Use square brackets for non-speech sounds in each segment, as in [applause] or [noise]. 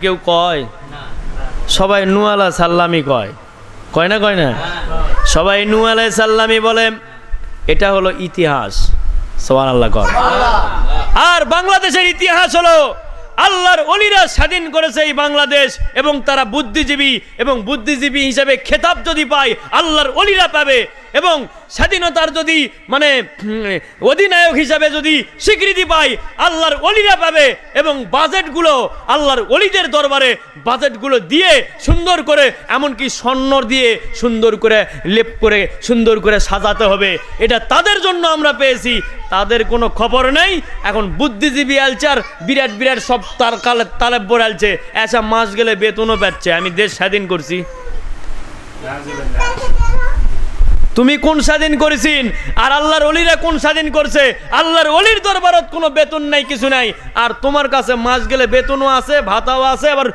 কেউ কয়? সবাই নু আলা সাল্লামি কয়। কয় না কয় না? সবাই নু আলাই সাল্লামি বলে, এটা হলো ইতিহাস। সোহান আল্লাহ কর। আর বাংলাদেশের ইতিহাস হলো, আল্লাহর অলিরা স্বাধীন করেছে এই বাংলাদেশ এবং তারা বুদ্ধিজীবী এবং বুদ্ধিজীবী হিসেবে খেতাব যদি পায়, আল্লাহর অলিরা পাবে। এবং স্বাধীনতার যদি মানে অধিনায়ক হিসাবে যদি স্বীকৃতি পায়, আল্লাহর অলিরা পাবে এবং বাজেটগুলো আল্লাহর অলিদের দরবারে বাজেটগুলো দিয়ে সুন্দর করে, এমনকি স্বর্ণ দিয়ে সুন্দর করে, লেপ করে সুন্দর করে সাজাতে হবে। এটা তাদের জন্য আমরা পেয়েছি, তাদের কোনো খবর নেই। এখন বুদ্ধিজীবী আলচার, বিরাট বিরাট সব তার কালে তালেব্বর আলছে। এসা মাস গেলে বেতনও পাচ্ছে। আমি দেশ স্বাধীন করছি। তুমি কোন স্বাধীন করেছিন? আর আল্লাহর অলিরা কোন স্বাধীন করছে? আল্লাহর অলির দরবারত কোনো বেতন নাই, কিছু নাই। আর তোমার কাছে মাস গেলে বেতনও আছে, ভাতাও আছে, আবার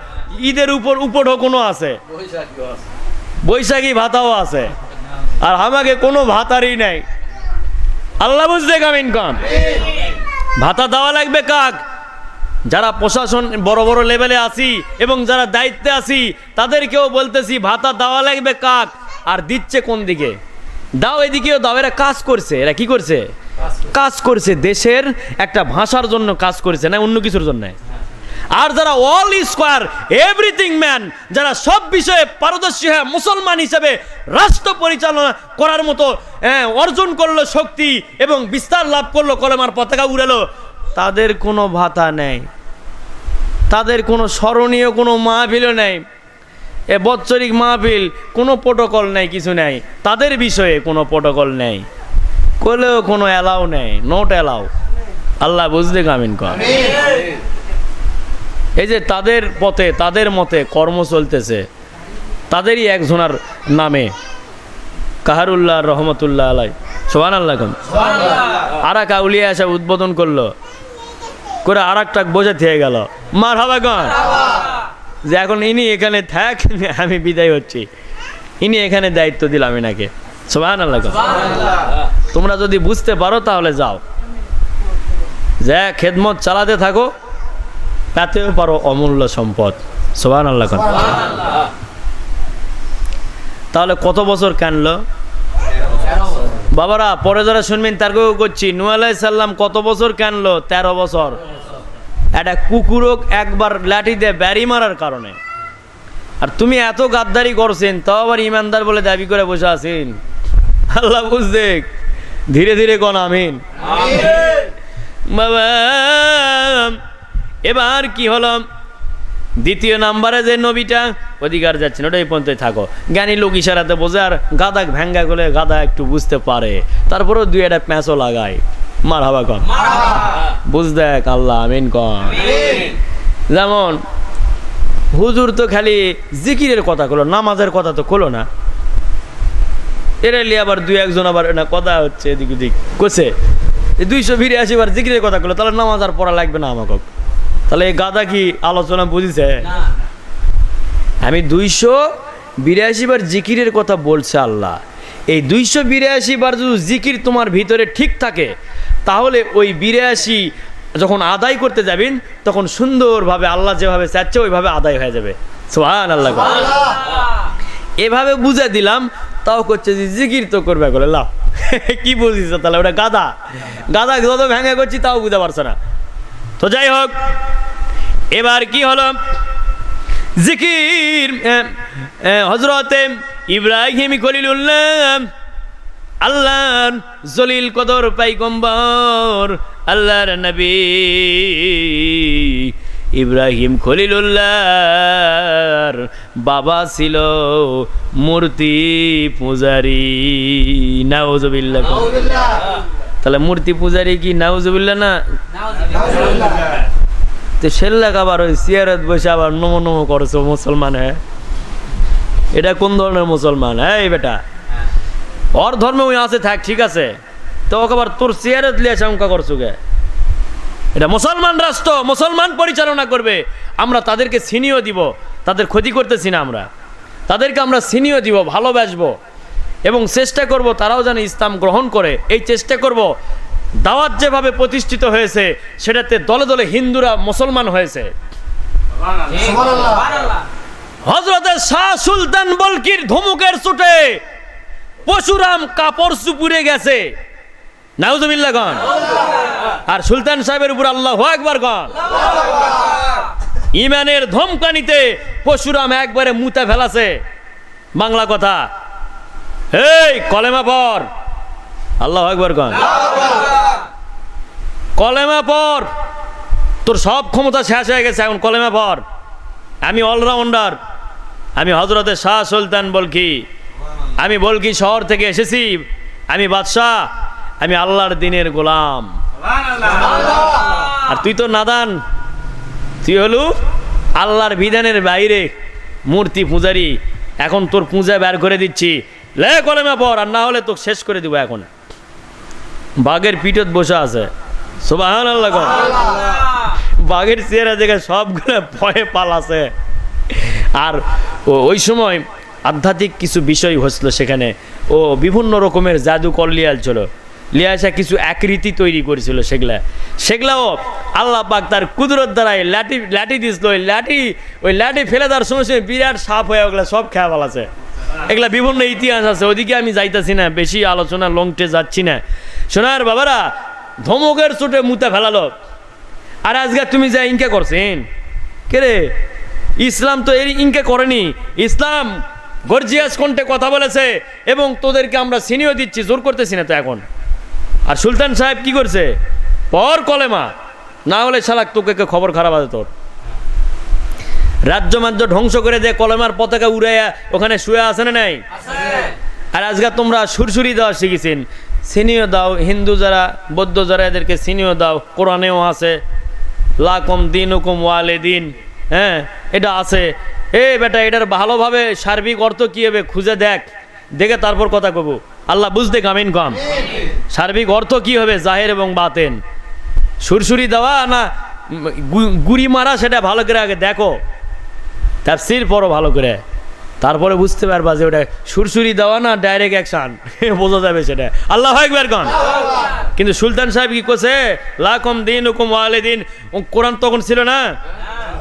ঈদের উপর উপরও কোনো আছে। বৈশাখী ভাতাও আছে। আর আমাকে কোনো ভাতারই নাই। আল্লাহ বুঝতে কামিন কম ভাতা দেওয়া লাগবে কাক? যারা প্রশাসন বড় বড় লেভেলে আছি এবং যারা দায়িত্বে আছি, তাদেরকেও বলতেছি, ভাতা দেওয়া লাগবে কাক। আর দিচ্ছে কোন দিকে? দাও এদিকেও দাও এরা কাজ করছে এরা কি করছে? কাজ করছে। দেশের একটা ভাষার জন্য কাজ করছে না অন্য কিছুর জন্য? আর যারা অল স্কোয়ার এভরিথিং ম্যান যারা সব বিষয়ে পারদর্শী হয়ে মুসলমান হিসেবে রাষ্ট্র পরিচালনা করার মতো হ্যাঁ, অর্জন করল শক্তি এবং বিস্তার লাভ করল কলেমার পতাকা উড়ালো তাদের কোনো ভাতা নেই। তাদের কোনো স্মরণীয় কোনো মাহফিলও নেই। এ বৎসরিক মাহফিল কোনো প্রোটোকল নেই কিছু নেই। তাদের বিষয়ে কোনো প্রোটোকল নেই। করলেও কোনো অ্যালাউ নেই নোট অ্যালাউ আল্লাহ বুঝতে কামিন কর। এই যে তাদের পথে তাদের মতে কর্ম চলতেছে তাদেরই একজনার নামে কাহারুল্লাহ রহমতুল্লাহ আলাই। সোহান আল্লাহ কম আর এক আউলিয়া এসে উদ্বোধন করল। করে আর একটা বোঝা থেকে গেল। মার হাবা গন যে এখন ইনি এখানে থাক, আমি বিদায় হচ্ছি। ইনি এখানে দায়িত্ব দিলাম এনাকে সোহান আল্লাহ তোমরা যদি বুঝতে পারো তাহলে যাও। যে খেদমত চালাতে থাকো, তাতেও পারো অমূল্য সম্পদ। সোহান আল্লাহ তাহলে কত বছর কানলো? বাবারা, পরে যারা শুনবেন তার করছি। নু আলাই সাল্লাম কত বছর কানলো? তেরো বছর। একটা কুকুরক একবার লাঠি দিয়ে ব্যারি মারার কারণে। আর তুমি এত গাদ্দারি করছেন তাও আবার ইমানদার বলে দাবি করে বসে আছেন। আল্লাহ বুঝতে ধীরে ধীরে কন আমিন। বাবা এবার কি হলো? দ্বিতীয় নাম্বারে যে নবীটা অধিকার যাচ্ছেন ওটাই পর্যন্ত থাকো। জ্ঞানী লোক ইশারাতে বোঝে আর গাদা ভ্যাঙ্গা করে গাদা একটু বুঝতে পারে। তারপরেও দুই একটা প্যাঁচও লাগায়। মার হাবা কন বুঝ দেখ আল্লাহ আমিন কন যেমন হুজুর তো খালি জিকিরের কথা কলো নামাজের কথা তো কলো না। এরালি আবার দুই একজন আবার না কথা হচ্ছে এদিক ওদিক। কোছে দুইশো ফিরে আসি বার জিকিরের কথা কলো তাহলে নামাজ আর পড়া লাগবে না আমাকে। তাহলে এই গাদা কি আলোচনা বুঝিছে? আমি দুইশো বিরাশি বার জিকিরের কথা বলছে আল্লাহ। এই দুইশো বিরাশি বার যদি জিকির তোমার ভিতরে ঠিক থাকে তাহলে ওই বিরাশি যখন আদায় করতে যাবেন তখন সুন্দরভাবে আল্লাহ যেভাবে চাচ্ছে ওইভাবে আদায় হয়ে যাবে। সোহান আল্লাহ এভাবে বুঝে দিলাম তাও করছে যে জিকির তো করবে বলে লাভ [laughs] কি বলছিস তাহলে ওটা গাদা গাদা যত ভেঙে করছি তাও বুঝতে পারছে না। তো যাই হোক এবার কি হলো? জিকির হজরতে ইব্রাহিম খলিলুল্লাহ আল্লাহর জলিল কদর পাইগম্বর, আল্লাহর নবী ইব্রাহিম খলিলুল্লাহর বাবা ছিল মূর্তি পূজারি। নাউজবিল্লাহ। তাহলে মূর্তি পূজারি কি নাউজবিল্লাহ না? তো সেল্লাক আবার ওই সিয়ারত বসে আবার নমো নমো করছ মুসলমান। হ্যাঁ এটা কোন ধরনের মুসলমান? হ্যাঁ বেটা। ওর ধর্মে ওই আছে থাক ঠিক আছে তো ওকে আবার তোর চেয়ারে লিয়ে শঙ্কা করছ গে এটা মুসলমান রাষ্ট্র মুসলমান পরিচালনা করবে আমরা তাদেরকে সিনিও দিব তাদের ক্ষতি করতেছি না আমরা তাদেরকে আমরা সিনিও দিব ভালোবাসবো এবং চেষ্টা করব তারাও যেন ইসলাম গ্রহণ করে এই চেষ্টা করব দাওয়াত যেভাবে প্রতিষ্ঠিত হয়েছে সেটাতে দলে দলে হিন্দুরা মুসলমান হয়েছে হজরতের শাহ সুলতান বলকির ধমুকের চোটে পশুরাম কাপড় সুপুরে গেছে। নাউজুবিল্লাহ গন আর সুলতান সাহেবের উপর আল্লাহ একবার গন ইমানের ধমকানিতে পশুরাম একবারে মুতে ফেলাছে। বাংলা কথা। এই, কলেমা পর আল্লাহ একবার গন কলেমা পর তোর সব ক্ষমতা শেষ হয়ে গেছে, এখন কলেমা পর আমি অলরাউন্ডার। আমি হজরতের শাহ সুলতান বলকি। আমি বলকি শহর থেকে এসেছি। আমি বাদশাহ আমি আল্লাহর দিনের গোলাম। আর তুই তো নাদান। তুই হলু আল্লাহর বিধানের বাইরে মূর্তি পূজারি। এখন তোর পূজা বের করে দিচ্ছি। লে কলেমা পর আর না হলে তোকে শেষ করে দিব এখন। বাঘের পিঠত বসে আছে। সুবাহান আল্লাহ। বাঘের চেহারা দেখে সবগুলো ভয়ে পালাছে। আর ওই সময় আধ্যাত্মিক কিছু বিষয় হচ্ছিল সেখানে। ও বিভিন্ন রকমের জাদু লিয়াল ছিল। লিয়াসা কিছু আকৃতি তৈরি করেছিল সেগুলা। সেগুলাও আল্লাহ পাক তার কুদরত দ্বারাই লাঠি লাঠি দিছিল। ওই লাঠি ওই লাঠি ফেলে দেওয়ার সময় সময় বিরাট সাপ হয়ে ওগুলা সব খেয়া ফেলাছে। এগুলা বিভিন্ন ইতিহাস আছে, ওদিকে আমি যাইতাছি না, বেশি আলোচনা লংটে যাচ্ছি না। শোনার বাবারা, ধমকের চোটে মুতে ফেলালো। আর আজকে তুমি যা ইনকে করছেন? কে রে ইসলাম তো এর ইনকে করেনি। ইসলাম গর্জিয়াস কণ্ঠে কথা বলেছে? এবং তোদেরকে আমরা সিনিও দিচ্ছি, জোর করতেছি না তো এখন। আর সুলতান সাহেব কি করছে? পর কলেমা, না হলে শালাক তোকে খবর খারাপ আছে তোর। রাজ্য মাজ্য ধ্বংস করে দে, কলেমার পতাকা উড়াইয়া ওখানে শুয়ে আছে না নাই? আর আজকে তোমরা সুরসুরি দেওয়া শিখেছেন। সিনিও দাও, হিন্দু যারা, বৌদ্ধ যারা, এদেরকে সিনিও দাও, কোরআনেও আছে। লাকম দিন হুকুম ওয়ালে দিন হ্যাঁ এটা আছে। এ বেটা, এটার ভালোভাবে সার্বিক অর্থ কী হবে খুঁজে দেখ। দেখে তারপর কথা কব। আল্লাহ বুঝতে কামিন কম সার্বিক অর্থ কি হবে, জাহের এবং বাতেন। সুরসুরি দেওয়া না গুড়ি মারা সেটা ভালো করে আগে দেখো। তার তাফসির পড়ো ভালো করে। তারপরে বুঝতে পারবা যে ওটা সুরসুরি দেওয়া না ডাইরেক্ট অ্যাকশন [laughs] বোঝা যাবে সেটা। আল্লাহ একবার কন? কিন্তু সুলতান সাহেব কি করছে লাকম দিন হুকুম ওয়ালে দিন কোরআন তখন ছিল না?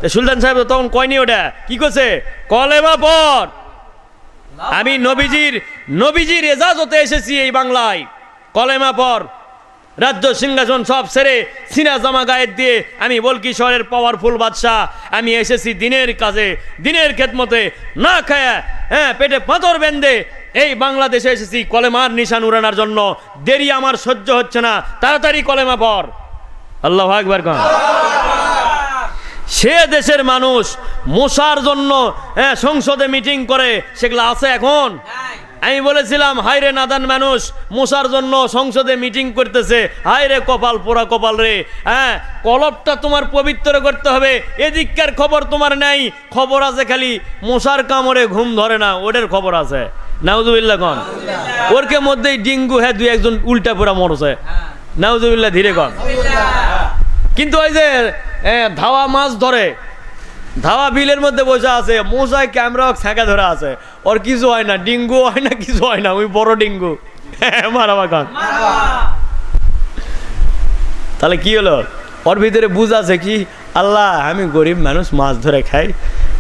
সুলতান সাহেব তখন কয়নি ওটা? কি করছে কলেমা পর? আমি নবীজির নবীজির এজাজতে এসেছি এই বাংলায়। কলেমা পর? রাজ্য সিংহাসন সব সেরে সিনা জামা গায়ের দিয়ে আমি বলকি শহরের পাওয়ারফুল বাদশাহ। আমি এসেছি দিনের কাজে, দিনের খেদমতে। না খায়া হ্যাঁ পেটে পাথর বেঁধে এই বাংলাদেশে এসেছি কলেমার নিশান উড়ানোর জন্য। দেরি আমার সহ্য হচ্ছে না। তাড়াতাড়ি কলেমা পর আল্লাহ একবার কন। সে দেশের মানুষ মশার জন্য হ্যাঁ, সংসদে মিটিং করে সেগুলো আছে এখন? আমি বলেছিলাম হাইরে নাদান মানুষ মশার জন্য সংসদে মিটিং করতেছে। হাইরে কপাল পোড়া কপাল রে। হ্যাঁ কলপটা তোমার পবিত্র করতে হবে। এদিককার খবর তোমার নেই। খবর আছে খালি মশার কামড়ে ঘুম ধরে না। ওদের খবর আছে। নাউজুবিল্লা কন। ওরকে মধ্যেই ডিঙ্গু হ্যাঁ দুই একজন উল্টা পুরা মরছে। নাউজুবিল্লা ধীরে কন। কিন্তু ওই যে এ, ধাওয়া মাছ ধরে। ধাওয়া বিলের মধ্যে বসে আছে মশায় ক্যামেরা ছ্যাঁকা ধরে আছে। ওর কিছু হয় না ডিঙ্গু হয় না কিছু হয় না ওই বড় ডিঙ্গু। [laughs] খান তাহলে কি হলো? ওর ভিতরে বুঝ আছে কি আল্লাহ আমি গরিব মানুষ মাছ ধরে খাই।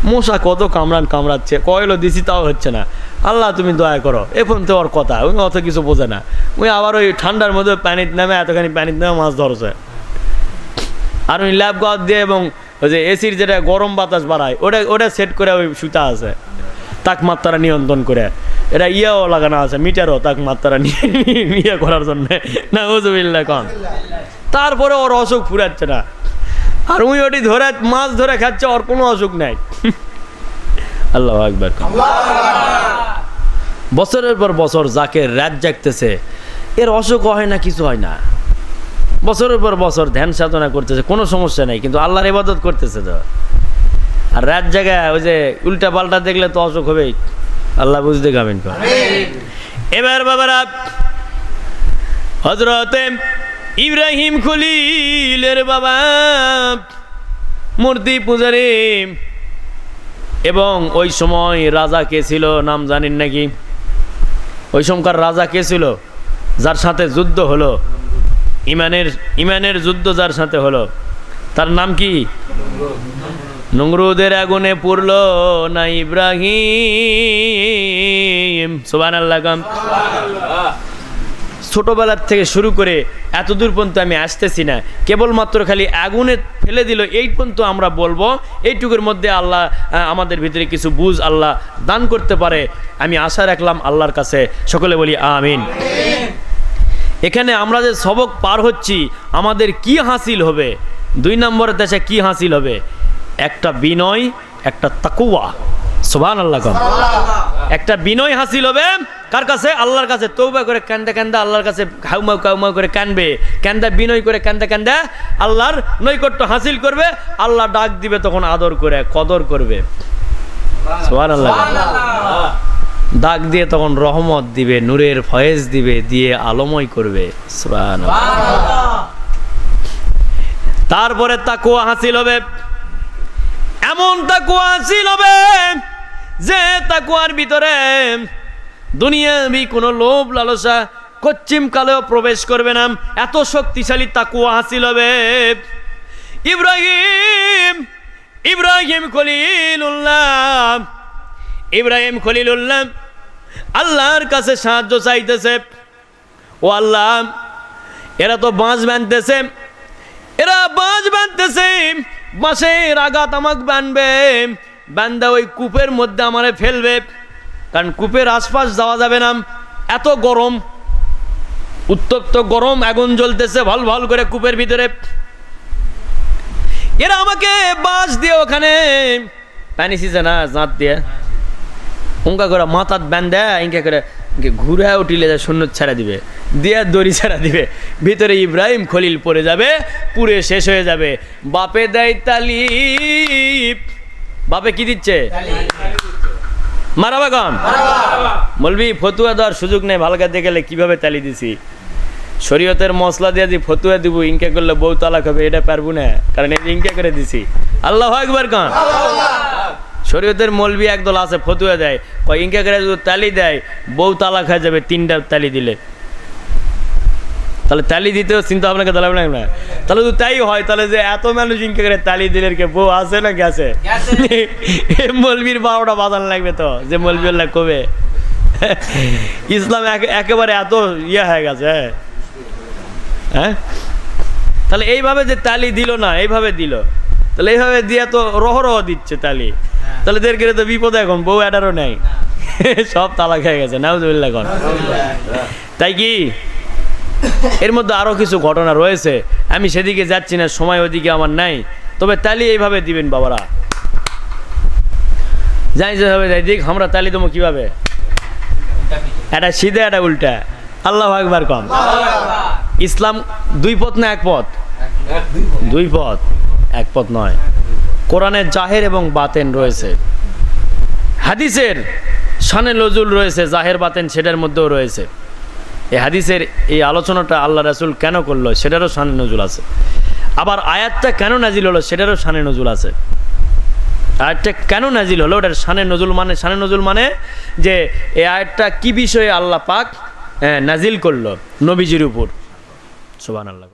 মশা কত কামড়ান কামড়াচ্ছে কয়লো দিছি তাও হচ্ছে না। আল্লাহ তুমি দয়া করো এখন তো ওর কথা ওই অত কিছু বোঝে না। ওই আবার ওই ঠান্ডার মধ্যে পানিতে নামে এতখানি পানিতে নামে মাছ ধরছে। আর ওই ল্যাব গাছ দিয়ে এবং ওই যে এসির যেটা গরম বাতাস বাড়ায়, ওটা ওটা সেট করে ওই সুতা আছে। তাপমাত্রা নিয়ন্ত্রণ করে। এটা ইয়েও লাগানো আছে, মিটারও তাপমাত্রা নিয়ে ইয়ে করার জন্য। না বুঝবিল্লা কন। তারপরে ওর অসুখ ফুরাচ্ছে না। আর উই ওটি ধরে, মাছ ধরে খাচ্ছে, ওর কোনো অসুখ নাই। আল্লাহ একবার বছরের পর বছর যাকে রাত জাগতেছে, এর অসুখ হয় না, কিছু হয় না। বছরের পর বছর ধ্যান সাধনা করতেছে কোনো সমস্যা নেই কিন্তু আল্লাহর ইবাদত করতেছে তো। আর রাত জায়গায় ওই যে উল্টা পাল্টা দেখলে তো অসুখ হবেই। আল্লাহ বুঝতে গামিন কর। এবার বাবারা হজরতে ইব্রাহিম খলিলের বাবা মূর্তি পূজারে এবং ওই সময় রাজা কে ছিল নাম জানেন নাকি? ওই সময়কার রাজা কে ছিল? যার সাথে যুদ্ধ হলো। ইমানের ইমানের যুদ্ধ যার সাথে হলো। তার নাম কি? নমরুদের আগুনে পুরল না ইব্রাহিম। সুবান আল্লাহ ছোটবেলার থেকে শুরু করে এত দূর পর্যন্ত আমি আসতেছি না। কেবলমাত্র খালি আগুনে ফেলে দিল, এই পর্যন্ত আমরা বলব, এইটুকুর মধ্যে আল্লাহ আমাদের ভিতরে কিছু বুঝ আল্লাহ দান করতে পারে। আমি আশা রাখলাম আল্লাহর কাছে। সকলে বলি আমিন। এখানে আমরা যে সবক পার হচ্ছি, আমাদের কি হাসিল হবে? দুই নম্বরের দেশে কি হাসিল হবে? একটা বিনয়, একটা তাকুয়া সোভান আল্লাহ একটা বিনয় হাসিল হবে, কার কাছে? আল্লাহর কাছে। তৌবা করে কান্দা কান্দা আল্লাহর কাছে হাউমাউ কাউমাউ করে কানবে। কান্দা বিনয় করে কান্দা কান্দা আল্লাহর নৈকট্য হাসিল করবে, আল্লাহ ডাক দিবে তখন আদর করে, কদর করবে। সোভান আল্লাহ ডাক দিয়ে তখন রহমত দিবে, নূরের ফয়েজ দিবে, দিয়ে আলময় করবে। তারপরে তাকুয়া হাসিল হবে। এমন তাকুয়া হাসিল হবে যে তাকুয়ার ভিতরে দুনিয়াবি কোনো লোভ লালসা কচ্ছিম কালেও প্রবেশ করবে না। এত শক্তিশালী তাকুয়া হাসিল হবে। ইব্রাহিম ইব্রাহিম খলিলুল্লাহ ইব্রাহিম খলিলুল্লাহ আল্লাহর কাছে সাহায্য চাইতেছে। ও আল্লাহ, এরা তো বাঁশ বাঁধতেছে। এরা বাঁশ বাঁধতেছে। বাঁশের আঘাত আমাকে বানবে বান্দা ওই কূপের মধ্যে আমারে ফেলবে। কারণ কূপের আশপাশ যাওয়া যাবে না। এত গরম, উত্তপ্ত গরম, আগুন জ্বলতেছে ভালো ভালো করে কূপের ভিতরে। এরা আমাকে বাঁশ দিয়ে ওখানে পানি সিজে না জাঁত দিয়ে। উঙ্কা করে মাথাত বান্ধে ইনকা করে ঘুরে উঠিলে শূন্য ছেড়া দিবে দিয়ে দড়ি ছেড়া দিবে ভিতরে ইব্রাহিম খলিল পড়ে যাবে পুরে শেষ হয়ে যাবে বাপে দেয় তালি বাপে কি দিচ্ছে মারাবা কম বলবি ফতুয়া দেওয়ার সুযোগ নেই ভালো কাজে গেলে কীভাবে তালি দিছি শরীয়তের মশলা দিয়ে ফতুয়া দিব ইনকে করলে বউ তালাক হবে এটা পারব না কারণ এই ইনকে করে দিছি আল্লাহ একবার কান শরীয়তের মলবি একদল আছে ফতুয়া দেয়। কয় ইনকা করে যদি তালি দেয় বউ তালা খায় যাবে তিনটা তালি দিলে। তাহলে তালি দিতেও চিন্তা ভাবনাকে তালা না। তাহলে যদি তাই হয় তাহলে যে এত মানুষ ইনকা করে তালি দিলে কে বউ আছে না গেছে? মলবির বারোটা বাজান লাগবে তো যে মলবি আল্লাহ কবে? ইসলাম একে- একেবারে এত ইয়ে হয়ে গেছে হ্যাঁ। হ্যাঁ? তাহলে এইভাবে যে তালি দিল না এইভাবে দিল। তাহলে এইভাবে দিয়ে তো রহ রহ দিচ্ছে তালি। তাহলে দের গেলে তো বিপদ এখন বউ অ্যাডারও নেই। সব তালা খেয়ে গেছে নাউজুবিল্লাহ এখন। তাই কি? এর মধ্যে আরও কিছু ঘটনা রয়েছে আমি সেদিকে যাচ্ছি না সময় ওদিকে আমার নাই। তবে তালি এইভাবে দিবেন বাবারা। যাই যেভাবে যাই দিক আমরা তালি দেবো কীভাবে? এটা সিধে এটা উল্টা। আল্লাহ একবার কম। ইসলাম দুই পথ না এক পথ। দুই পথ এক পথ নয়। কোরআনের জাহের এবং বাতেন রয়েছে। হাদিসের শানে নজুল রয়েছে জাহের বাতেন সেটার মধ্যেও রয়েছে। এই হাদিসের এই আলোচনাটা আল্লাহ রাসুল কেন করল সেটারও শানে নজুল আছে। আবার আয়াতটা কেন নাজিল হলো সেটারও শানে নজুল আছে। আয়াতটা কেন নাজিল হলো ওটার শানে নজুল মানে শানে নজুল মানে যে এই আয়াতটা কি বিষয়ে আল্লাহ পাক আহ, নাজিল করল নবীজির উপর। সুবান আল্লাহ